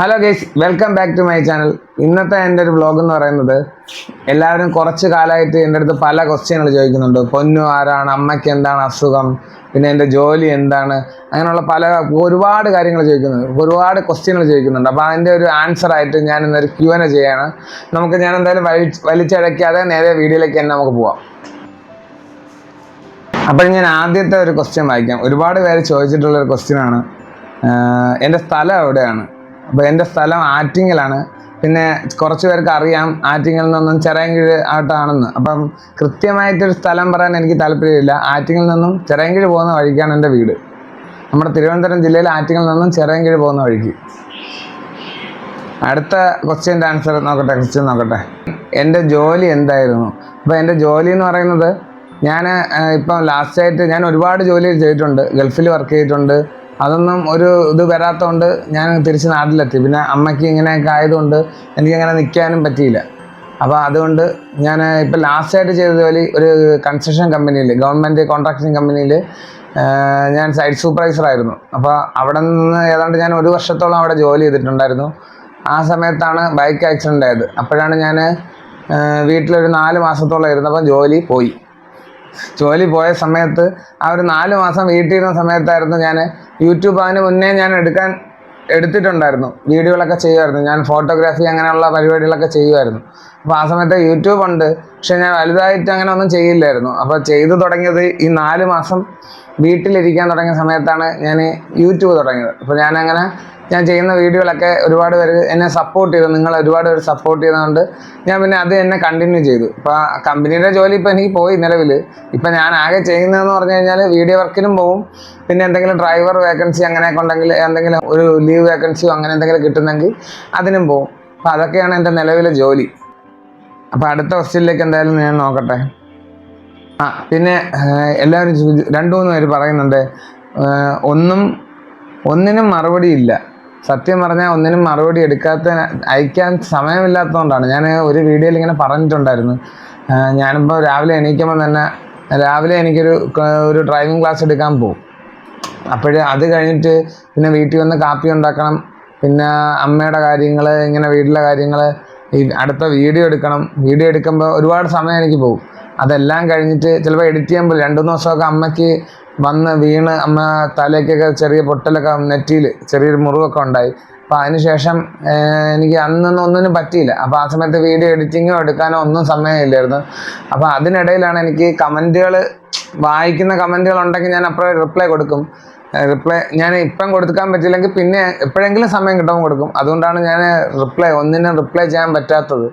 Hello guys welcome back to my channel ഇന്നത്തെ എന്റെ ഒരു വ്ളോഗ് എന്ന് പറയുന്നത് എല്ലാവരും കുറച്ച് കാലമായിട്ട് എന്റെ അടുത്ത് പല ക്വസ്റ്റ്യനുകൾ ചോദിക്കുന്നുണ്ട്. പൊന്നു ആരാണ്? അമ്മയ്ക്ക് എന്താണ് അസുഖം? പിന്നെ എന്റെ ജോലി എന്താണ്? അങ്ങനെയുള്ള പല ഒരുപാട് കാര്യങ്ങൾ ചോദിക്കുന്നുണ്ട്. ഒരുപാട് ക്വസ്റ്റ്യനുകൾ ചോദിക്കുന്നുണ്ട്. അപ്പോൾ അതിന്റെ ഒരു ആൻസർ ആയിട്ട് ഞാൻ ഇന്നൊരു ക്യു എൻ ചെയ്യാണ്. നമുക്ക് ഞാൻ എന്തായാലും വലി വലിച്ചടയ്ക്കാതെ നേരെ വീഡിയോയിലേക്ക് തന്നെ നമുക്ക് പോവാം. അപ്പോൾ ഞാൻ ആദ്യത്തെ ഒരു ക്വസ്റ്റ്യൻ വായിക്കാം. ഒരുപാട് പേര് ചോദിച്ചിട്ടുള്ള ഒരു ക്വസ്റ്റ്യനാണ് എന്റെ സ്ഥലം എവിടെയാണ്? അപ്പോൾ എന്റെ സ്ഥലം ആറ്റിങ്ങലാണ്. പിന്നെ കുറച്ച് പേർക്ക് അറിയാം ആറ്റിങ്ങിൽ നിന്നും ചിറയൻകീഴ് ആയിട്ടാണെന്ന്. അപ്പം കൃത്യമായിട്ടൊരു സ്ഥലം പറയാൻ എനിക്ക് താല്പര്യമില്ല. ആറ്റിങ്ങിൽ നിന്നും ചിറയൻകീഴ് പോകുന്ന വഴിക്കാണ് എന്റെ വീട്. നമ്മുടെ തിരുവനന്തപുരം ജില്ലയിൽ ആറ്റിങ്ങിൽ നിന്നും ചിറയൻകീഴ് പോകുന്ന വഴിക്ക്. അടുത്ത ക്വസ്റ്റ്യന്റെ ആൻസർ നോക്കട്ടെ ക്വസ്റ്റ്യൻ നോക്കട്ടെ. എന്റെ ജോലി എന്തായിരുന്നു? അപ്പോൾ എന്റെ ജോലി എന്ന് പറയുന്നത് ഞാൻ ഇപ്പം ലാസ്റ്റായിട്ട് ഞാൻ ഒരുപാട് ജോലി ചെയ്തിട്ടുണ്ട്. ഗൾഫിൽ വർക്ക് ചെയ്തിട്ടുണ്ട്. അതൊന്നും ഒരു ഇത് വരാത്തതുകൊണ്ട് ഞാൻ തിരിച്ച് നാട്ടിലെത്തി. പിന്നെ അമ്മയ്ക്ക് ഇങ്ങനെയൊക്കെ ആയതുകൊണ്ട് എനിക്കങ്ങനെ നിൽക്കാനും പറ്റിയില്ല. അപ്പോൾ അതുകൊണ്ട് ഞാൻ ഇപ്പോൾ ലാസ്റ്റായിട്ട് ചെയ്ത ജോലി ഒരു കൺസ്ട്രക്ഷൻ കമ്പനിയിൽ ഗവൺമെന്റ് കോൺട്രാക്ടിങ് കമ്പനിയിൽ ഞാൻ സൈറ്റ് സൂപ്പർവൈസർ ആയിരുന്നു. അപ്പോൾ അവിടെ നിന്ന് ഏതാണ്ട് ഞാൻ ഒരു വർഷത്തോളം അവിടെ ജോലി ചെയ്തിട്ടുണ്ടായിരുന്നു. ആ സമയത്താണ് ബൈക്ക് ആക്സിഡന്റ് ആയത്. അപ്പോഴാണ് ഞാൻ വീട്ടിലൊരു നാല് മാസത്തോളം ഇരുന്നപ്പോൾ ജോലി പോയി. ജോലി പോയ സമയത്ത് ആ ഒരു നാല് മാസം വീട്ടിലിരുന്ന സമയത്തായിരുന്നു ഞാൻ യൂട്യൂബ് അതിന് മുന്നേ ഞാൻ എടുക്കാൻ എടുത്തിട്ടുണ്ടായിരുന്നു. വീഡിയോകളൊക്കെ ചെയ്യുമായിരുന്നു. ഞാൻ ഫോട്ടോഗ്രാഫി അങ്ങനെയുള്ള പരിപാടികളൊക്കെ ചെയ്യുമായിരുന്നു. അപ്പോൾ ആ സമയത്ത് യൂട്യൂബ് ഉണ്ട്. പക്ഷെ ഞാൻ വലുതായിട്ട് അങ്ങനെ ഒന്നും ചെയ്യില്ലായിരുന്നു. അപ്പോൾ ചെയ്തു തുടങ്ങിയത് ഈ നാല് മാസം വീട്ടിലിരിക്കാൻ തുടങ്ങിയ സമയത്താണ് ഞാൻ യൂട്യൂബ് തുടങ്ങിയത്. അപ്പോൾ ഞാനങ്ങനെ ഞാൻ ചെയ്യുന്ന വീഡിയോകളൊക്കെ ഒരുപാട് പേര് എന്നെ സപ്പോർട്ട് ചെയ്തു. നിങ്ങൾ ഒരുപാട് പേര് സപ്പോർട്ട് ചെയ്തതുകൊണ്ട് ഞാൻ പിന്നെ അത് എന്നെ കണ്ടിന്യൂ ചെയ്തു. ഇപ്പോൾ കമ്പനിയുടെ ജോലി ഇപ്പോൾ എനിക്ക് പോയി നിലവിൽ ഇപ്പം ഞാൻ ആകെ ചെയ്യുന്നതെന്ന് പറഞ്ഞു കഴിഞ്ഞാൽ വീഡിയോ വർക്കിനും പോവും. പിന്നെ എന്തെങ്കിലും ഡ്രൈവർ വേക്കൻസി അങ്ങനെയൊക്കെ ഉണ്ടെങ്കിൽ എന്തെങ്കിലും ഒരു ലീവ് വേക്കൻസിയോ അങ്ങനെ എന്തെങ്കിലും കിട്ടുന്നെങ്കിൽ അതിനും പോവും. അപ്പോൾ അതൊക്കെയാണ് എന്റെ നിലവിലെ ജോലി. അപ്പോൾ അടുത്ത ക്വസ്റ്റ്യനിലേക്ക് എന്തായാലും ഞാൻ നോക്കട്ടെ. ആ പിന്നെ എല്ലാവരും രണ്ടു മൂന്ന് പേര് പറയുന്നുണ്ട് ഒന്നും ഒന്നിനും മറുപടിയില്ല സത്യം പറഞ്ഞാൽ ഒന്നിനും മറുപടി എടുക്കാത്ത അയക്കാൻ സമയമില്ലാത്തതുകൊണ്ടാണ്. ഞാൻ ഒരു വീഡിയോയിൽ ഇങ്ങനെ പറഞ്ഞിട്ടുണ്ടായിരുന്നു. ഞാനിപ്പോൾ രാവിലെ എണീക്കുമ്പോൾ തന്നെ രാവിലെ എനിക്കൊരു ഒരു ഡ്രൈവിംഗ് ക്ലാസ് എടുക്കാൻ പോകും അപ്പോൾ അത് കഴിഞ്ഞിട്ട് പിന്നെ വീട്ടിൽ വന്ന് കാപ്പി ഉണ്ടാക്കണം. പിന്നെ അമ്മയുടെ കാര്യങ്ങൾ ഇങ്ങനെ വീട്ടിലെ കാര്യങ്ങൾ ഈ അടുത്ത വീഡിയോ എടുക്കണം. വീഡിയോ എടുക്കുമ്പോൾ ഒരുപാട് സമയം എനിക്ക് പോകും. അതെല്ലാം കഴിഞ്ഞിട്ട് ചിലപ്പോൾ എഡിറ്റ് ചെയ്യുമ്പോൾ രണ്ടു ദിവസമൊക്കെ അമ്മയ്ക്ക് വന്ന് വീണ് അമ്മ തലയ്ക്കൊക്കെ ചെറിയ പൊട്ടലൊക്കെ നെറ്റിയിൽ ചെറിയൊരു മുറിവൊക്കെ ഉണ്ടായി. അപ്പോൾ അതിനുശേഷം എനിക്ക് അന്നൊന്നും ഒന്നിനും പറ്റിയില്ല. അപ്പോൾ ആ സമയത്ത് വീഡിയോ എഡിറ്റിങ്ങോ എടുക്കാനോ ഒന്നും സമയമില്ലായിരുന്നു. അപ്പോൾ അതിനിടയിലാണ് എനിക്ക് കമന്റുകൾ വായിക്കുന്ന കമന്റുകൾ ഉണ്ടെങ്കിൽ ഞാൻ അപ്പോഴേ റിപ്ലൈ കൊടുക്കും. റിപ്ലൈ ഞാൻ ഇപ്പം കൊടുക്കാൻ പറ്റില്ലെങ്കിൽ പിന്നെ എപ്പോഴെങ്കിലും സമയം കിട്ടുമ്പോൾ കൊടുക്കും. അതുകൊണ്ടാണ് ഞാൻ റിപ്ലൈ ഒന്നിനും റിപ്ലൈ ചെയ്യാൻ പറ്റാത്തത്.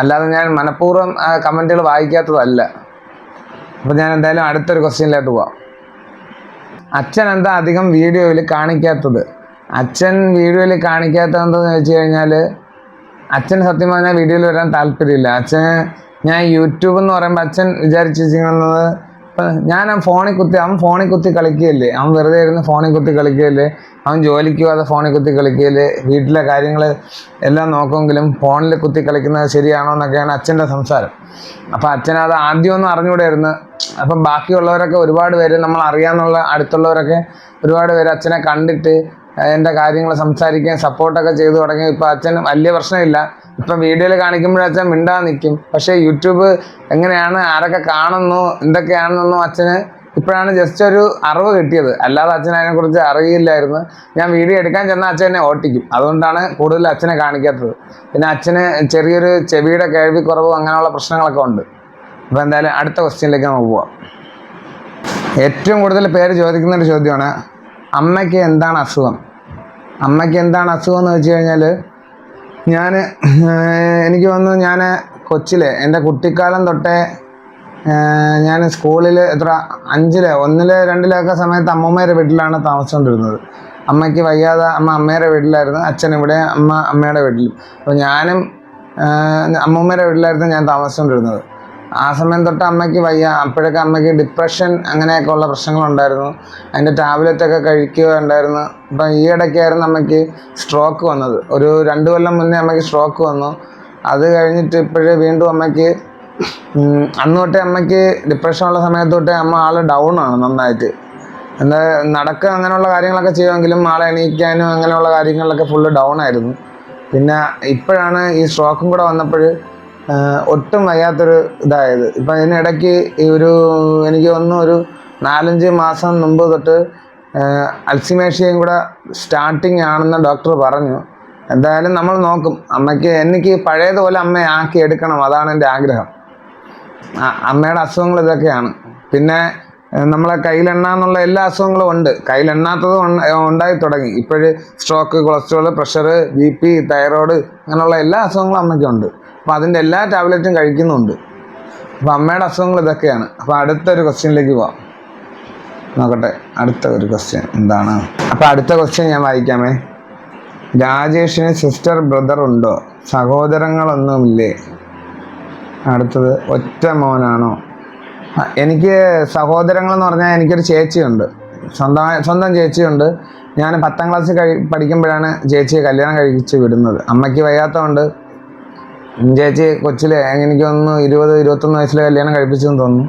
അല്ലാതെ ഞാൻ മനഃപൂർവം കമന്റുകൾ വായിക്കാത്തതല്ല. അപ്പോൾ ഞാൻ എന്തായാലും അടുത്തൊരു ക്വസ്റ്റ്യനിലോട്ട് പോവാം. അച്ഛൻ എന്താ അധികം വീഡിയോയിൽ കാണിക്കാത്തത്? അച്ഛൻ വീഡിയോയിൽ കാണിക്കാത്തതെന്തെന്ന് വെച്ച് കഴിഞ്ഞാൽ അച്ഛൻ സത്യം പറഞ്ഞാൽ വീഡിയോയിൽ വരാൻ താല്പര്യമില്ല. അച്ഛൻ ഞാൻ യൂട്യൂബ് എന്ന് പറയുമ്പോൾ അച്ഛൻ വിചാരിച്ചിരിക്കുന്നത് ഞാൻ ആ ഫോണിൽ കുത്തി അവൻ ഫോണിൽ കുത്തി കളിക്കുകയല്ലേ. അവൻ വെറുതെ ഇരുന്ന് ഫോണിൽ കുത്തി കളിക്കുകയല്ലേ. അവൻ ജോലിക്ക് പോകാതെ ഫോണിൽ കുത്തി കളിക്കുകയല്ലേ. വീട്ടിലെ കാര്യങ്ങൾ എല്ലാം നോക്കുമെങ്കിലും ഫോണിൽ കുത്തി കളിക്കുന്നത് ശരിയാണോ എന്നൊക്കെയാണ് അച്ഛന്റെ സംസാരം. അപ്പോൾ അച്ഛനത് ആദ്യമൊന്നും അറിഞ്ഞുകൂടായിരുന്നു അപ്പം ബാക്കിയുള്ളവരൊക്കെ ഒരുപാട് പേര് നമ്മൾ അറിയാമെന്നുള്ള അടുത്തുള്ളവരൊക്കെ ഒരുപാട് പേര് അച്ഛനെ കണ്ടിട്ട് എന്റെ കാര്യങ്ങൾ സംസാരിക്കാൻ സപ്പോർട്ടൊക്കെ ചെയ്തു തുടങ്ങി. ഇപ്പം അച്ഛൻ വലിയ പ്രശ്നമില്ല. ഇപ്പം വീഡിയോയിൽ കാണിക്കുമ്പോഴും അച്ഛൻ മിണ്ടാതെ നിൽക്കും പക്ഷേ യൂട്യൂബ് എങ്ങനെയാണ് ആരൊക്കെ കാണുന്നു എന്തൊക്കെയാണെന്നൊന്നും അച്ഛന് ഇപ്പോഴാണ് ജസ്റ്റ് ഒരു അറിവ് കിട്ടിയത്. അല്ലാതെ അച്ഛൻ അതിനെക്കുറിച്ച് അറിയില്ലായിരുന്നു. ഞാൻ വീഡിയോ എടുക്കാൻ ചെന്നാൽ അച്ഛൻ എന്നെ ഓട്ടിക്കും. അതുകൊണ്ടാണ് കൂടുതൽ അച്ഛനെ കാണിക്കാത്തത്. പിന്നെ അച്ഛന് ചെറിയൊരു ചെവിയുടെ കേൾവിക്കുറവും അങ്ങനെയുള്ള പ്രശ്നങ്ങളൊക്കെ ഉണ്ട്. അപ്പോൾ എന്തായാലും അടുത്ത ക്വസ്റ്റ്യനിലേക്ക് നമുക്ക് പോവാം. ഏറ്റവും കൂടുതൽ പേര് ചോദിക്കുന്ന ഒരു ചോദ്യമാണ് അമ്മയ്ക്ക് എന്താണ് അസുഖം? അമ്മയ്ക്ക് എന്താണ് അസുഖം എന്ന് വെച്ച് കഴിഞ്ഞാൽ ഞാൻ എനിക്ക് വന്നു ഞാൻ കൊച്ചിലെ എന്റെ കുട്ടിക്കാലം തൊട്ടേ ഞാൻ സ്കൂളിൽ എത്ര അഞ്ചിൽ ഒന്നിൽ രണ്ടിലൊക്കെ സമയത്ത് അമ്മമ്മയുടെ വീട്ടിലാണ് താമസിച്ചുകൊണ്ടിരുന്നത് അമ്മയ്ക്ക് വയ്യാതെ അമ്മ അമ്മയുടെ വീട്ടിലായിരുന്നു അച്ഛൻ ഇവിടെ അമ്മ അമ്മയുടെ വീട്ടിലും. അപ്പോൾ ഞാനും അമ്മമ്മയുടെ വീട്ടിലായിരുന്നു ഞാൻ താമസിച്ചുകൊണ്ടിരുന്നത് ആ സമയം തൊട്ട് അമ്മയ്ക്ക് വയ്യ. അപ്പോഴൊക്കെ അമ്മയ്ക്ക് ഡിപ്രഷൻ അങ്ങനെയൊക്കെ ഉള്ള പ്രശ്നങ്ങളുണ്ടായിരുന്നു. അതിന്റെ ടാബ്ലറ്റൊക്കെ കഴിക്കുക ഉണ്ടായിരുന്നു ഇപ്പം ഈ ഇടയ്ക്കായിരുന്നു അമ്മയ്ക്ക് സ്ട്രോക്ക് വന്നത്. ഒരു രണ്ട് കൊല്ലം മുന്നേ അമ്മയ്ക്ക് സ്ട്രോക്ക് വന്നു. അത് കഴിഞ്ഞിട്ട് ഇപ്പോഴേ വീണ്ടും അമ്മയ്ക്ക് അന്ന് തൊട്ടേ അമ്മയ്ക്ക് ഡിപ്രഷനുള്ള സമയത്ത് തൊട്ടേ അമ്മ ആൾ ഡൗൺ ആണ് നന്നായിട്ട്. എന്താ നടക്കുക അങ്ങനെയുള്ള കാര്യങ്ങളൊക്കെ ചെയ്യുമെങ്കിലും ആളെ എണീക്കാനും അങ്ങനെയുള്ള കാര്യങ്ങളിലൊക്കെ ഫുള്ള് ഡൗൺ ആയിരുന്നു. പിന്നെ ഇപ്പോഴാണ് ഈ സ്ട്രോക്കും കൂടെ വന്നപ്പോൾ ഒട്ടും വയ്യാത്തൊരു ഇതായത്. ഇപ്പം അതിനിടയ്ക്ക് ഈ ഒരു എനിക്ക് തോന്നുന്നു ഒരു നാലഞ്ച് മാസം മുമ്പ് തൊട്ട് അൽസിമേഷ്യയും കൂടെ സ്റ്റാർട്ടിങ് ആണെന്ന് ഡോക്ടർ പറഞ്ഞു. എന്തായാലും നമ്മൾ നോക്കും. അമ്മയ്ക്ക് എനിക്ക് പഴയതുപോലെ അമ്മയെ ആക്കി എടുക്കണം. അതാണ് എന്റെ ആഗ്രഹം. അമ്മയുടെ അസുഖങ്ങൾ ഇതൊക്കെയാണ്. പിന്നെ നമ്മളെ നമ്മളെ കയ്യിലെണ്ണാന്നുള്ള എല്ലാ അസുഖങ്ങളും ഉണ്ട്. കയ്യിലെണ്ണാത്തത് ഉണ്ടായി തുടങ്ങി. ഇപ്പോഴ് stroke cholesterol pressure B P thyroid അങ്ങനെയുള്ള എല്ലാ അസുഖങ്ങളും അമ്മയ്ക്കുണ്ട്. അപ്പോൾ അതിന്റെ എല്ലാ ടാബ്ലറ്റും കഴിക്കുന്നുണ്ട്. അപ്പോൾ അമ്മയുടെ അസുഖങ്ങൾ ഇതൊക്കെയാണ്. അപ്പോൾ അടുത്തൊരു ക്വസ്റ്റ്യനിലേക്ക് പോവാം. നോക്കട്ടെ അടുത്ത ഒരു ക്വസ്റ്റ്യൻ എന്താണ്? അപ്പോൾ അടുത്ത ക്വസ്റ്റ്യൻ ഞാൻ വായിക്കാമേ. രാജേഷിന് സിസ്റ്റർ ബ്രദർ ഉണ്ടോ? സഹോദരങ്ങളൊന്നുമില്ലേ? അടുത്തത് ഒറ്റ മോനാണോ? എനിക്ക് സഹോദരങ്ങൾ എന്ന് പറഞ്ഞാൽ എനിക്കൊരു ചേച്ചിയുണ്ട്. സ്വന്തമായ സ്വന്തം ചേച്ചിയുണ്ട്. ഞാൻ പത്താം ക്ലാസ്സിൽ കഴി പഠിക്കുമ്പോഴാണ് ചേച്ചിയെ കല്യാണം കഴിച്ച് വിടുന്നത്. അമ്മയ്ക്ക് വയ്യാത്തതുകൊണ്ട് ചേച്ചി കൊച്ചിലെ എനിക്ക് തോന്നുന്നു ഇരുപത് ഇരുപത്തൊന്ന് വയസ്സിലെ കല്യാണം കഴിപ്പിച്ചെന്ന് തോന്നുന്നു.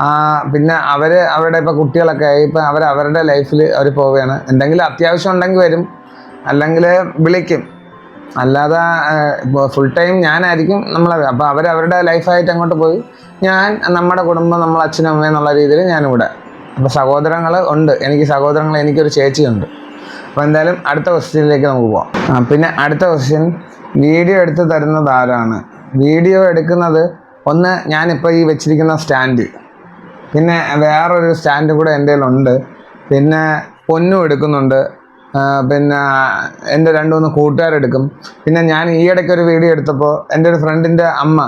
ആ, പിന്നെ അവർ അവരുടെ ഇപ്പോൾ കുട്ടികളൊക്കെ ആയി ഇപ്പം അവർ അവരുടെ ലൈഫിൽ അവർ പോവുകയാണ്. എന്തെങ്കിലും അത്യാവശ്യം ഉണ്ടെങ്കിൽ വരും. അല്ലെങ്കിൽ വിളിക്കും. അല്ലാതെ ഫുൾ ടൈം ഞാനായിരിക്കും നമ്മളെ അപ്പോൾ അവർ അവരുടെ ലൈഫായിട്ട് അങ്ങോട്ട് പോയി ഞാൻ നമ്മുടെ കുടുംബം നമ്മൾ അച്ഛനും അമ്മയും എന്നുള്ള രീതിയിൽ ഞാനിവിടെ. അപ്പോൾ സഹോദരങ്ങൾ ഉണ്ട്. എനിക്ക് സഹോദരങ്ങൾ എനിക്കൊരു ചേച്ചിയുണ്ട്. അപ്പോൾ എന്തായാലും അടുത്ത ക്വസ്റ്റ്യനിലേക്ക് നമുക്ക് പോവാം. പിന്നെ അടുത്ത ക്വസ്റ്റ്യൻ വീഡിയോ എടുത്ത് തരുന്നത് ആരാണ്? വീഡിയോ എടുക്കുന്നത് ഒന്ന് ഞാനിപ്പോൾ ഈ വെച്ചിരിക്കുന്ന സ്റ്റാൻഡ് പിന്നെ വേറൊരു സ്റ്റാൻഡ് കൂടെ എന്റെ ഉണ്ട് പിന്നെ പൊന്നും എടുക്കുന്നുണ്ട്. പിന്നെ എന്റെ രണ്ട് മൂന്ന് കൂട്ടുകാരെടുക്കും പിന്നെ ഞാൻ ഈ ഇടയ്ക്ക് ഒരു വീഡിയോ എടുത്തപ്പോൾ എന്റെ ഒരു ഫ്രണ്ടിന്റെ അമ്മ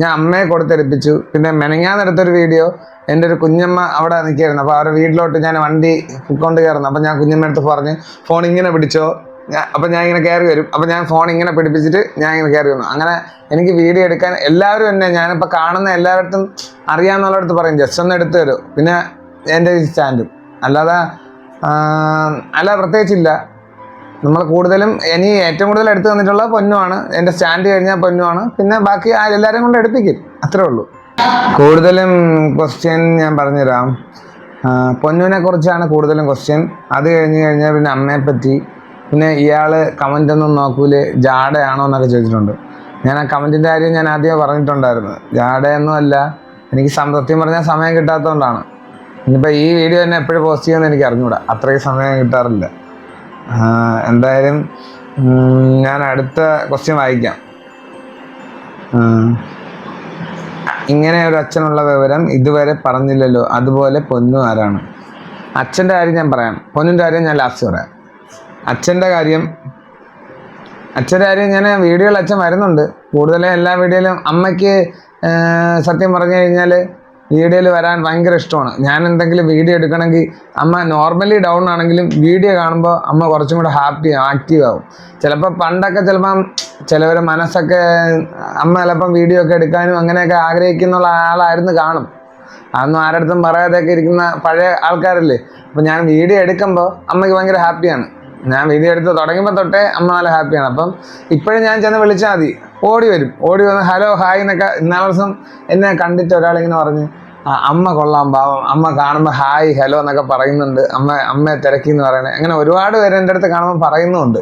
ഞാൻ അമ്മയെ കൊടുത്തെടുപ്പിച്ചു. പിന്നെ മെനങ്ങാന്നെടുത്തൊരു വീഡിയോ എന്റെ ഒരു കുഞ്ഞമ്മ അവിടെ നിൽക്കുകയായിരുന്നു. അപ്പോൾ അവരുടെ വീട്ടിലോട്ട് ഞാൻ വണ്ടി കൊണ്ട് കയറുന്നു. അപ്പോൾ ഞാൻ കുഞ്ഞമ്മ എടുത്ത് പറഞ്ഞ് ഫോൺ ഇങ്ങനെ പിടിച്ചോ? ഞാൻ അപ്പം ഞാൻ ഇങ്ങനെ കയറി വരും. അപ്പം ഞാൻ ഫോൺ ഇങ്ങനെ പിടിപ്പിച്ചിട്ട് ഞാൻ ഇങ്ങനെ കയറി വന്നു. അങ്ങനെ എനിക്ക് വീഡിയോ എടുക്കാൻ എല്ലാവരും എന്നെ ഞാനിപ്പോൾ കാണുന്ന എല്ലാവരുടെ അറിയാമെന്നുള്ളടത്ത് പറയും ജസ്റ്റ് ഒന്ന് എടുത്തു തരും. പിന്നെ എന്റെ സ്റ്റാൻഡും അല്ലാതെ അല്ല പ്രത്യേകിച്ചില്ല. നമ്മൾ കൂടുതലും ഇനി ഏറ്റവും കൂടുതൽ എടുത്തു തന്നിട്ടുള്ള പൊന്നുമാണ് എന്റെ സ്റ്റാൻഡ് കഴിഞ്ഞാൽ പൊന്നുമാണ് പിന്നെ ബാക്കി എല്ലാവരും കൊണ്ട് എടുപ്പിക്കും. അത്രേ ഉള്ളൂ. കൂടുതലും ക്വസ്റ്റ്യൻ ഞാൻ പറഞ്ഞുതരാം. പൊന്നുവിനെ കുറിച്ചാണ് കൂടുതലും ക്വസ്റ്റ്യൻ അത് കഴിഞ്ഞ് കഴിഞ്ഞാൽ പിന്നെ അമ്മയെ പറ്റി പിന്നെ ഇയാൾ കമന്റ് ഒന്നും നോക്കൂൽ ജാടയാണോ എന്നൊക്കെ ചോദിച്ചിട്ടുണ്ട്. ഞാൻ ആ കമന്റിന്റെ കാര്യം ഞാൻ ആദ്യമേ പറഞ്ഞിട്ടുണ്ടായിരുന്നു. ജാടയൊന്നും അല്ല എനിക്ക് സത്യം പറഞ്ഞാൽ സമയം കിട്ടാത്തതുകൊണ്ടാണ്. ഇനിയിപ്പോൾ ഈ വീഡിയോ തന്നെ എപ്പോഴും പോസ്റ്റ് ചെയ്യുമെന്ന് എനിക്ക് അറിഞ്ഞൂടാ അത്രയും സമയം കിട്ടാറില്ല. എന്തായാലും ഞാൻ അടുത്ത ക്വസ്റ്റ്യൻ വായിക്കാം. ഇങ്ങനെ ഒരു അച്ഛനുള്ള വിവരം ഇതുവരെ പറഞ്ഞില്ലല്ലോ അതുപോലെ പൊന്നു ആരാണ്? അച്ഛന്റെ കാര്യം ഞാൻ പറയാം പൊന്നിന്റെ കാര്യം ഞാൻ ലാസ്റ്റ് പറയാം. അച്ഛന്റെ കാര്യം. അച്ഛന്റെ കാര്യം ഞാൻ വീഡിയോയിൽ അച്ഛൻ വരുന്നുണ്ട്. കൂടുതലും എല്ലാ വീഡിയോയിലും അമ്മയ്ക്ക് സത്യം പറഞ്ഞു കഴിഞ്ഞാൽ വീഡിയോയിൽ വരാൻ ഭയങ്കര ഇഷ്ടമാണ്. ഞാൻ എന്തെങ്കിലും വീഡിയോ എടുക്കണമെങ്കിൽ അമ്മ നോർമലി ഡൗൺ ആണെങ്കിലും വീഡിയോ കാണുമ്പോൾ അമ്മ കുറച്ചും കൂടെ ഹാപ്പി ആക്റ്റീവ് ആവും. ചിലപ്പോൾ പണ്ടൊക്കെ ചിലപ്പം ചിലവർ മനസ്സൊക്കെ അമ്മ ചിലപ്പം വീഡിയോ ഒക്കെ എടുക്കാനും അങ്ങനെയൊക്കെ ആഗ്രഹിക്കുന്ന ആളായിരുന്നു കാണും. അതൊന്നും ആരുടെ അടുത്തും പറയാതെയൊക്കെ ഇരിക്കുന്ന പഴയ ആൾക്കാരല്ലേ? അപ്പം ഞാൻ വീഡിയോ എടുക്കുമ്പോൾ അമ്മയ്ക്ക് ഭയങ്കര ഹാപ്പിയാണ് ഞാൻ വീഡിയോ എടുത്ത് തുടങ്ങുമ്പോൾ തൊട്ടേ അമ്മ നല്ല ഹാപ്പിയാണ് അപ്പം ഇപ്പോഴും ഞാൻ ചെന്ന് വിളിച്ചാൽ മതി. ഓടി വരും. ഓടി വന്ന് ഹലോ ഹായ് എന്നൊക്കെ ഇന്നാളെ ദിവസം എന്നെ കണ്ടിട്ട് ഒരാളിങ്ങനെ പറഞ്ഞ് "ആ, അമ്മ കൊള്ളാം പാവം. അമ്മ കാണുമ്പോൾ ഹായ് ഹലോ എന്നൊക്കെ പറയുന്നുണ്ട്. അമ്മ അമ്മയെ തിരക്കി എന്ന് പറയണേ. അങ്ങനെ ഒരുപാട് പേര് എന്റെ അടുത്ത് കാണുമ്പോൾ പറയുന്നുണ്ട്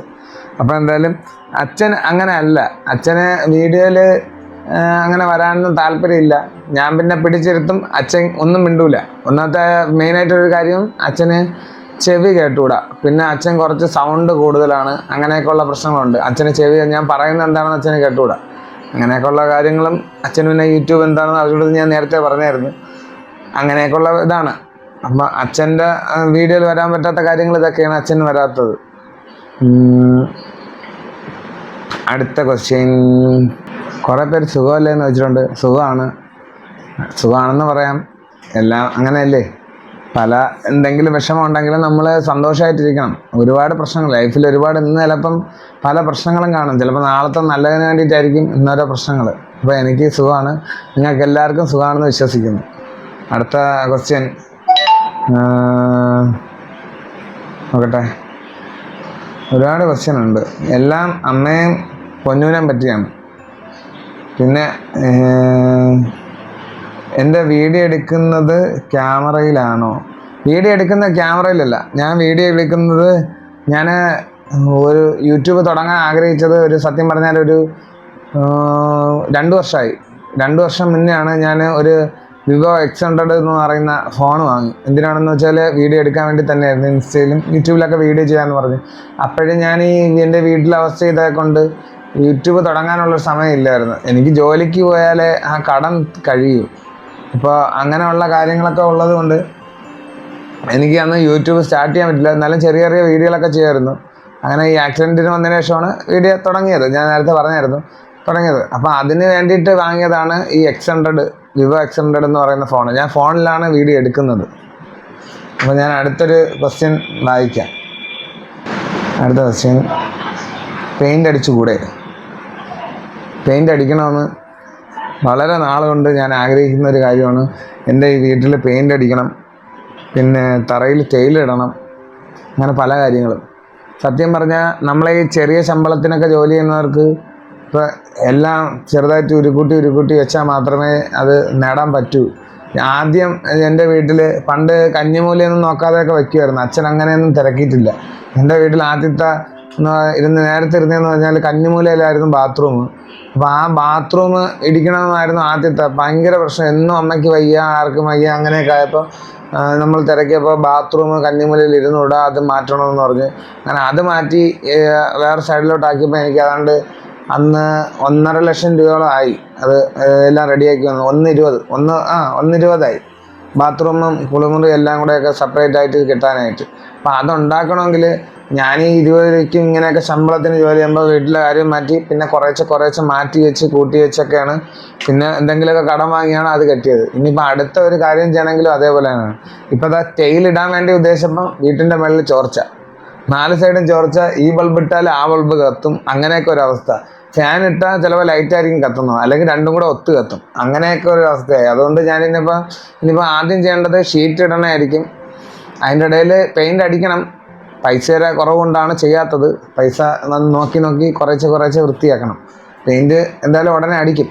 അപ്പം എന്തായാലും അച്ഛൻ അങ്ങനെ അല്ല. അച്ഛന് വീഡിയോയിൽ അങ്ങനെ വരാനൊന്നും താല്പര്യമില്ല. ഞാൻ പിന്നെ പിടിച്ചിരുത്തും. അച്ഛൻ ഒന്നും മിണ്ടൂല. ഒന്നാമത്തെ മെയിനായിട്ടൊരു കാര്യം അച്ഛന് ചെവി കേട്ടുകൂടാ പിന്നെ അച്ഛൻ കുറച്ച് സൗണ്ട് കൂടുതലാണ്. അങ്ങനെയൊക്കെയുള്ള പ്രശ്നങ്ങളുണ്ട്. അച്ഛന് ചെവി ഞാൻ പറയുന്നത് എന്താണെന്ന് അച്ഛന് കേട്ടുകൂടാ അങ്ങനെയൊക്കെയുള്ള കാര്യങ്ങളും അച്ഛൻ പിന്നെ യൂട്യൂബ് എന്താണെന്ന് അവരോട് ഞാൻ നേരത്തെ പറഞ്ഞായിരുന്നു. അങ്ങനെയൊക്കെയുള്ള ഇതാണ്. അപ്പം അച്ഛന്റെ വീഡിയോയിൽ വരാൻ പറ്റാത്ത കാര്യങ്ങൾ ഇതൊക്കെയാണ് അച്ഛന് വരാത്തത്. അടുത്ത ക്വസ്റ്റ്യൻ കുറേ പേര് സുഖമല്ലേ എന്ന് വെച്ചിട്ടുണ്ട് സുഖമാണ്. സുഖമാണെന്ന് പറയാം. എല്ലാം അങ്ങനെയല്ലേ? പല എന്തെങ്കിലും വിഷമം ഉണ്ടെങ്കിലും നമ്മൾ സന്തോഷമായിട്ടിരിക്കണം ഒരുപാട് പ്രശ്നങ്ങൾ. ലൈഫിൽ ഒരുപാട് ഇന്ന് ചിലപ്പം പല പ്രശ്നങ്ങളും കാണും. ചിലപ്പോൾ നാളത്തെ നല്ലതിന് വേണ്ടിയിട്ടായിരിക്കും ഇന്നോരോ പ്രശ്നങ്ങൾ. അപ്പോൾ എനിക്ക് സുഖമാണ്. നിങ്ങൾക്ക് എല്ലാവർക്കും സുഖമാണെന്ന് വിശ്വസിക്കുന്നു. അടുത്ത ക്വസ്റ്റ്യൻ നോക്കട്ടെ. ഒരുപാട് ക്വസ്റ്റ്യൻ ഉണ്ട്. എല്ലാം അമ്മയും പൊന്നൂനം പറ്റിയാണ്. പിന്നെ എന്റെ വീഡിയോ എടുക്കുന്നത് ക്യാമറയിലാണോ? വീഡിയോ എടുക്കുന്ന ക്യാമറയിലല്ല. ഞാൻ വീഡിയോ എടുക്കുന്നത് ഞാൻ ഒരു യൂട്യൂബ് തുടങ്ങാൻ ആഗ്രഹിച്ചത് ഒരു സത്യം പറഞ്ഞാൽ ഒരു രണ്ട് വർഷമായി. രണ്ട് വർഷം മുന്നെയാണ് ഞാൻ ഒരു വിവോ എക്സ് ഹൺഡ്രഡ് എന്ന് പറയുന്ന ഫോൺ വാങ്ങി. എന്തിനാണെന്ന് വെച്ചാൽ വീഡിയോ എടുക്കാൻ വേണ്ടി തന്നെയായിരുന്നു. ഇൻസ്റ്റയിലും യൂട്യൂബിലൊക്കെ വീഡിയോ ചെയ്യാമെന്ന് പറഞ്ഞു. അപ്പോഴും ഞാൻ ഈ എന്റെ വീട്ടിലെ അവസ്ഥ ഇതൊക്കെ കൊണ്ട് യൂട്യൂബ് തുടങ്ങാനുള്ള സമയമില്ലായിരുന്നു. എനിക്ക് ജോലിക്ക് പോയാലേ ആ കടം കഴിയൂ. അപ്പോൾ അങ്ങനെയുള്ള കാര്യങ്ങളൊക്കെ ഉള്ളത് കൊണ്ട് എനിക്ക് അന്ന് യൂട്യൂബ് സ്റ്റാർട്ട് ചെയ്യാൻ പറ്റില്ല. എന്നാലും ചെറിയ ചെറിയ വീഡിയോകളൊക്കെ ചെയ്യായിരുന്നു. അങ്ങനെ ഈ ആക്സിഡന്റിന് വന്നതിന് ശേഷമാണ് വീഡിയോ തുടങ്ങിയത്. ഞാൻ നേരത്തെ പറഞ്ഞായിരുന്നു. തുടങ്ങിയത്. അപ്പോൾ അതിന് വേണ്ടിയിട്ട് വാങ്ങിയതാണ് ഈ X hundred Vivo X hundred എന്ന് പറയുന്ന ഫോൺ ഞാൻ ഫോണിലാണ് വീഡിയോ എടുക്കുന്നത്. അപ്പോൾ ഞാൻ അടുത്തൊരു ക്വസ്റ്റ്യൻ വായിക്കാം. അടുത്ത ക്വസ്റ്റ്യൻ പെയിന്റ് അടിച്ചുകൂടെ? പെയിന്റ് അടിക്കണമെന്ന് വളരെ നാളുകൊണ്ട് ഞാൻ ആഗ്രഹിക്കുന്ന ഒരു കാര്യമാണ് എന്റെ ഈ വീട്ടിൽ പെയിന്റ് അടിക്കണം പിന്നെ തറയിൽ ടൈലിടണം അങ്ങനെ പല കാര്യങ്ങളും. സത്യം പറഞ്ഞാൽ നമ്മളെ ഈ ചെറിയ ശമ്പളത്തിനൊക്കെ ജോലി ചെയ്യുന്നവർക്ക് ഇപ്പോൾ എല്ലാം ചെറുതായിട്ട് ഉരുക്കൂട്ടി ഉരുക്കൂട്ടി വെച്ചാൽ മാത്രമേ അത് നേടാൻ പറ്റൂ. ആദ്യം എന്റെ വീട്ടിൽ പണ്ട് കഞ്ഞിമൂലയൊന്നും നോക്കാതെയൊക്കെ വയ്ക്കുമായിരുന്നു അച്ഛൻ അങ്ങനെയൊന്നും തിരക്കിയിട്ടില്ല. എന്റെ വീട്ടിൽ ആദ്യത്തെ ഇരുന്ന് നേരത്തെ ഇരുന്നതെന്ന് പറഞ്ഞാൽ കന്നിമൂലയിലായിരുന്നു ബാത്റൂം. അപ്പം ആ ബാത്റൂം ഇടിക്കണമെന്നായിരുന്നു ആദ്യത്തെ. ഭയങ്കര പ്രശ്നം. എന്നും അമ്മയ്ക്ക് വയ്യ ആർക്കും വയ്യ അങ്ങനെയൊക്കെ ആയപ്പോൾ നമ്മൾ തിരക്കിയപ്പോൾ ബാത്റൂം കന്നിമൂലയിൽ ഇരുന്നൂടാ അത് മാറ്റണമെന്ന് പറഞ്ഞ്. അങ്ങനെ അത് മാറ്റി വേറെ സൈഡിലോട്ടാക്കിയപ്പോൾ എനിക്ക് അതാണ്ട് അന്ന് ഒന്നര ലക്ഷം രൂപയോളം ആയി. അത് എല്ലാം റെഡിയാക്കി വന്നു. ഒന്ന് ഇരുപത്. ഒന്ന് ആ ഒന്ന് ഇരുപതായി. ബാത്റൂമും കുളിമുറി എല്ലാം കൂടെയൊക്കെ സെപ്പറേറ്റ് ആയിട്ട് കിട്ടാനായിട്ട്. അപ്പോൾ അതുണ്ടാക്കണമെങ്കിൽ ഞാൻ ഈ ഇരുപത് ഇങ്ങനെയൊക്കെ ശമ്പളത്തിന് ജോലി ചെയ്യുമ്പോൾ വീട്ടിലെ കാര്യം മാറ്റി പിന്നെ കുറേശ്ശെ കുറേശ്ശെ മാറ്റി വെച്ച് കൂട്ടി വെച്ചൊക്കെയാണ്. പിന്നെ എന്തെങ്കിലുമൊക്കെ കടം വാങ്ങിയാണ് അത് കെട്ടിയത്. ഇനിയിപ്പോൾ അടുത്ത ഒരു കാര്യം ചെയ്യണമെങ്കിലും അതേപോലെ തന്നെയാണ് ഇപ്പോൾ അതാ ടെയിലിടാൻ വേണ്ടി ഉദ്ദേശിച്ചപ്പം വീട്ടിന്റെ മുകളിൽ ചോർച്ച. നാല് സൈഡും ചോർച്ച. ഈ ബൾബ് ഇട്ടാൽ ആ ബൾബ് കത്തും. അങ്ങനെയൊക്കെ ഒരു അവസ്ഥ. ഫാൻ ഇട്ടാൽ ചിലപ്പോൾ ലൈറ്റ് ആയിരിക്കും കത്തുന്നത്. അല്ലെങ്കിൽ രണ്ടും കൂടെ ഒത്തു കത്തും. അങ്ങനെയൊക്കെ ഒരു അവസ്ഥയായി. അതുകൊണ്ട് ഞാൻ ഇനിയിപ്പോൾ ഇനിയിപ്പോൾ ആദ്യം ചെയ്യേണ്ടത് ഷീറ്റ് ഇടണമായിരിക്കും. അതിന്റെ ഇടയിൽ പെയിന്റ് അടിക്കണം. പൈസയുടെ കുറവുകൊണ്ടാണ് ചെയ്യാത്തത്. പൈസ നോക്കി നോക്കി കുറേശ്ശെ കുറേശ്ശെ വൃത്തിയാക്കണം. പെയിന്റ് എന്തായാലും ഉടനെ അടിക്കും.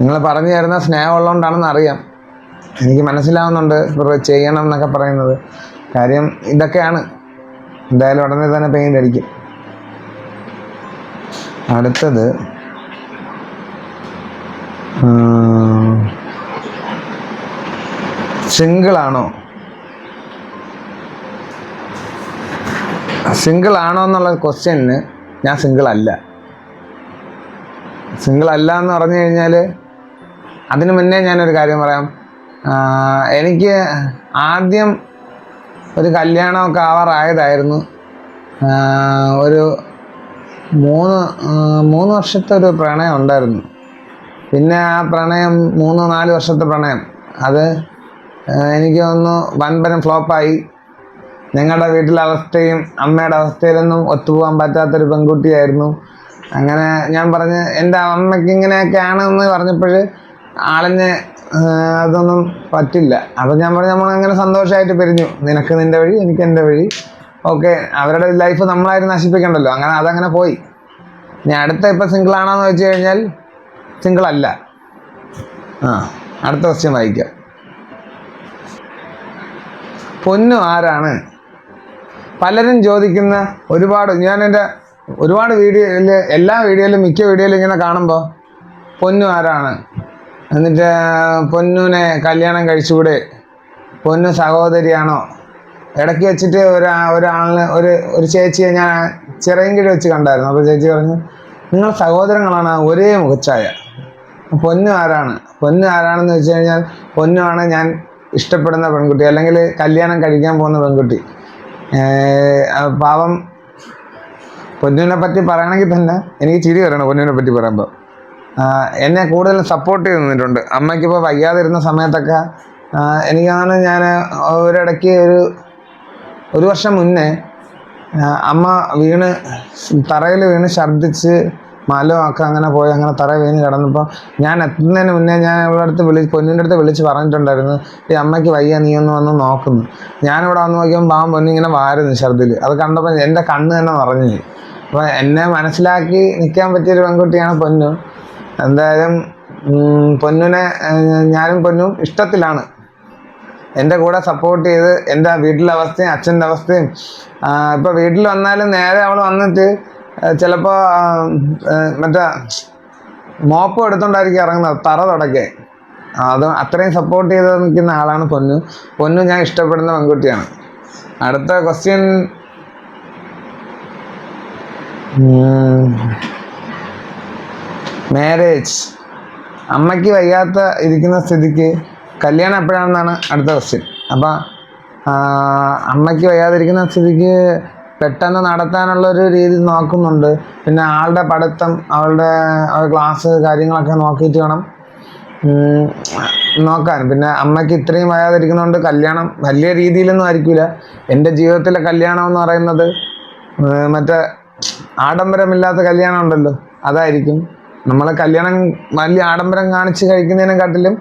നിങ്ങൾ പറഞ്ഞു തരുന്ന സ്നേഹമുള്ളതുകൊണ്ടാണെന്ന് അറിയാം. എനിക്ക് മനസ്സിലാവുന്നുണ്ട് ചെയ്യണം എന്നൊക്കെ പറയുന്നത്. കാര്യം ഇതൊക്കെയാണ്. എന്തായാലും ഉടനെ തന്നെ പെയിന്റ് അടിക്കും. അടുത്തത് സിംഗിളാണോ? സിംഗിൾ ആണോ എന്നുള്ള ക്വസ്റ്റ്യന് ഞാൻ സിംഗിൾ അല്ല സിംഗിൾ അല്ല എന്ന് പറഞ്ഞു കഴിഞ്ഞാൽ അതിനു മുന്നേ ഞാനൊരു കാര്യം പറയാം. എനിക്ക് ആദ്യം ഒരു കല്യാണമൊക്കെ ആവാറായതായിരുന്നു. ഒരു മൂന്ന് മൂന്ന് വർഷത്തെ ഒരു പ്രണയം ഉണ്ടായിരുന്നു. പിന്നെ ആ പ്രണയം മൂന്ന് നാല് വർഷത്തെ പ്രണയം. അത് എനിക്ക് തോന്നുന്നു വൻപരം ഫ്ലോപ്പായി. ഞങ്ങളുടെ വീട്ടിലെ അവസ്ഥയും അമ്മയുടെ അവസ്ഥയിലൊന്നും ഒത്തുപോകാൻ പറ്റാത്തൊരു പെൺകുട്ടിയായിരുന്നു. അങ്ങനെ ഞാൻ പറഞ്ഞ് എന്റെ അമ്മയ്ക്ക് ഇങ്ങനെയൊക്കെ ആണെന്ന് പറഞ്ഞപ്പോൾ ആളിന് അതൊന്നും പറ്റില്ല. അപ്പം ഞാൻ പറഞ്ഞു നമ്മൾ അങ്ങനെ സന്തോഷമായിട്ട് പിരിഞ്ഞു. നിനക്ക് നിന്റെ വഴി എനിക്ക് എന്റെ വഴി. ഓക്കെ അവരുടെ ലൈഫ് നമ്മളായിട്ട് നശിപ്പിക്കണ്ടല്ലോ. അങ്ങനെ അതങ്ങനെ പോയി. ഇനി അടുത്ത ഇപ്പം സിംഗിൾ ആണോന്ന് വെച്ച് കഴിഞ്ഞാൽ സിംഗിൾ അല്ല. ആ അടുത്ത ക്വസ്റ്റ്യൻ വായിക്കാം. പൊന്നു ആരാണ്? പലരും ചോദിക്കുന്ന ഒരുപാട് ഞാൻ എന്റെ ഒരുപാട് വീഡിയോയിൽ എല്ലാ വീഡിയോയിലും മിക്ക വീഡിയോയിലും ഇങ്ങനെ കാണുമ്പോൾ പൊന്നു ആരാണ്? എന്നിട്ട് പൊന്നുവിനെ കല്യാണം കഴിച്ചുകൂടെ? പൊന്നു സഹോദരിയാണോ? ഇടയ്ക്ക് വെച്ചിട്ട് ഒരു ഒരാളിന് ഒരു ഒരു ചേച്ചിയെ ഞാൻ ചിറയൻകിഴി വെച്ച് കണ്ടായിരുന്നു. അപ്പോൾ ചേച്ചി പറഞ്ഞു നിങ്ങൾ സഹോദരങ്ങളാണ് ഒരേ മുഖച്ചായ പൊന്നു ആരാണ്? പൊന്നു ആരാണെന്ന് വെച്ച് കഴിഞ്ഞാൽ പൊന്നുമാണ് ഞാൻ ഇഷ്ടപ്പെടുന്ന പെൺകുട്ടി. അല്ലെങ്കിൽ കല്യാണം കഴിക്കാൻ പോകുന്ന പെൺകുട്ടി. പാവം പൊന്നുവിനെ പറ്റി പറയണമെങ്കിൽ തന്നെ എനിക്ക് ചിരി വരണം പൊന്നുവിനെ പറ്റി പറയുമ്പോൾ. എന്നെ കൂടുതൽ സപ്പോർട്ട് ചെയ്ത് നിന്നിട്ടുണ്ട്. അമ്മയ്ക്കിപ്പോൾ വയ്യാതിരുന്ന സമയത്തൊക്കെ എനിക്ക് ഞാൻ ഒരിടയ്ക്ക് ഒരു ഒരു വർഷം മുന്നേ അമ്മ വീണ് തറയിൽ വീണ് ഛർദ്ദിച്ച് മലവും ഒക്കെ അങ്ങനെ പോയി അങ്ങനെ തറ വീണ് കിടന്നപ്പോൾ ഞാൻ എത്തുന്നതിന് മുന്നേ ഞാൻ ഇവിടെ അടുത്ത് വിളിച്ച് പൊന്നിന്റെ അടുത്ത് വിളിച്ച് പറഞ്ഞിട്ടുണ്ടായിരുന്നു ഈ അമ്മയ്ക്ക് വയ്യ നീ ഒന്ന് വന്ന് നോക്കുന്നു. ഞാനിവിടെ വന്ന് നോക്കിയപ്പോൾ പാവം പൊന്നിങ്ങനെ വാരുന്നു ഛർദ്ദിൽ അത് കണ്ടപ്പോൾ എന്റെ കണ്ണ് തന്നെ നിറഞ്ഞു അപ്പോൾ എന്നെ മനസ്സിലാക്കി നിൽക്കാൻ പറ്റിയൊരു പെൺകുട്ടിയാണ് പൊന്നു. എന്തായാലും പൊന്നിനെ ഞാനും പൊന്നും ഇഷ്ടത്തിലാണ്. എന്റെ കൂടെ സപ്പോർട്ട് ചെയ്ത് എന്റെ വീട്ടിലെ അവസ്ഥയും അച്ഛന്റെ അവസ്ഥയും ഇപ്പോൾ ഇപ്പൊ വീട്ടിൽ വന്നാലും നേരെ അവൾ വന്നിട്ട് ചിലപ്പോൾ മറ്റേ മോപ്പ് എടുത്തോണ്ടായിരിക്കും ഇറങ്ങുന്നത് തറ തുടക്കെ അത് അത്രയും സപ്പോർട്ട് ചെയ്ത് നിൽക്കുന്ന ആളാണ് പൊന്നു. പൊന്നു ഞാൻ ഇഷ്ടപ്പെടുന്ന പെൺകുട്ടിയാണ്. അടുത്ത ക്വസ്റ്റ്യൻ മാരേജ് അമ്മയ്ക്ക് വയ്യാത്ത ഇരിക്കുന്ന സ്ഥിതിക്ക് കല്യാണം എപ്പോഴാണെന്നാണ് അടുത്ത ക്വസ്റ്റ്യൻ അപ്പം അമ്മയ്ക്ക് വയ്യാതിരിക്കുന്ന സ്ഥിതിക്ക് പെട്ടെന്ന് നടത്താനുള്ള ഒരു രീതി നോക്കുന്നുണ്ട്. പിന്നെ ആളുടെ പഠിത്തം അവളുടെ ക്ലാസ് കാര്യങ്ങളൊക്കെ നോക്കിയിട്ട് വേണം നോക്കാൻ. പിന്നെ അമ്മയ്ക്ക് ഇത്രയും വയ്യാതിരിക്കുന്നതുകൊണ്ട് കല്യാണം വലിയ രീതിയിലൊന്നും ആയിരിക്കില്ല എന്റെ ജീവിതത്തിലെ കല്യാണം എന്ന് പറയുന്നത് മറ്റേ ആഡംബരമില്ലാത്ത കല്യാണം ഉണ്ടല്ലോ അതായിരിക്കും. നമ്മളെ കല്യാണം വലിയ ആഡംബരം കാണിച്ച് കഴിക്കുന്നതിനെക്കാട്ടിലും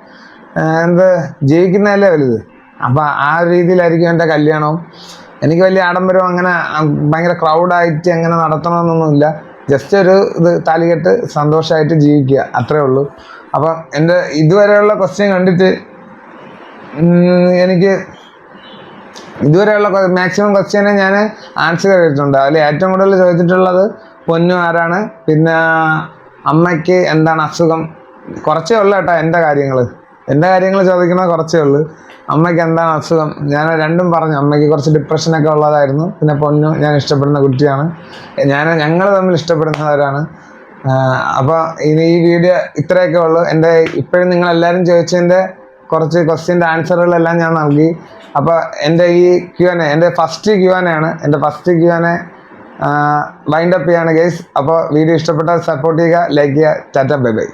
എന്ത്? ജീവിക്കുന്നതല്ലേ വലുത് അപ്പം ആ രീതിയിലായിരിക്കും എന്റെ കല്യാണവും. എനിക്ക് വലിയ ആഡംബരം അങ്ങനെ ഭയങ്കര ക്രൗഡായിട്ട് അങ്ങനെ നടത്തണമെന്നൊന്നുമില്ല. ജസ്റ്റ് ഒരു ഇത് താലികെട്ട് സന്തോഷമായിട്ട് ജീവിക്കുക അത്രേ ഉള്ളൂ. അപ്പം എന്റെ ഇതുവരെയുള്ള ക്വസ്റ്റ്യൻ കണ്ടിട്ട് എനിക്ക് ഇതുവരെയുള്ള മാക്സിമം ക്വസ്റ്റ്യനെ ഞാൻ ആൻസർ ചെയ്തിട്ടുണ്ട്. അതിൽ ഏറ്റവും കൂടുതൽ ചോദിച്ചിട്ടുള്ളത് പൊന്നു ആരാണ്? പിന്നെ അമ്മയ്ക്ക് എന്താണ് അസുഖം? കുറച്ചേ ഉള്ളൂ കേട്ടോ എന്റെ കാര്യങ്ങൾ എന്റെ കാര്യങ്ങൾ ചോദിക്കുന്നത് കുറച്ചേ ഉള്ളൂ. അമ്മയ്ക്ക് എന്താണ് അസുഖം? ഞാൻ രണ്ടും പറഞ്ഞു. അമ്മയ്ക്ക് കുറച്ച് ഡിപ്രഷനൊക്കെ ഉള്ളതായിരുന്നു. പിന്നെ പൊന്നു ഞാൻ ഇഷ്ടപ്പെടുന്ന കുട്ടിയാണ്. ഞാൻ ഞങ്ങൾ തമ്മിൽ ഇഷ്ടപ്പെടുന്നവരാണ്. അപ്പോൾ ഇനി ഈ വീഡിയോ ഇത്രയൊക്കെ ഉള്ളൂ. എന്റെ ഇപ്പോഴും നിങ്ങളെല്ലാവരും ചോദിച്ചതിന്റെ കുറച്ച് ക്വസ്റ്റ്യന്റെ ആൻസറുകളെല്ലാം ഞാൻ നൽകി. അപ്പോൾ എന്റെ ഈ ക്യു എൻ എ എന്റെ ഫസ്റ്റ് ക്യു എൻ ആണ്. എന്റെ first Q N A wind up ചെയ്യാണ് ഗെയ്സ് അപ്പോൾ വീഡിയോ ഇഷ്ടപ്പെട്ടാൽ സപ്പോർട്ട് ചെയ്യുക ലൈക്ക് ചെയ്യുക. Tata bye bye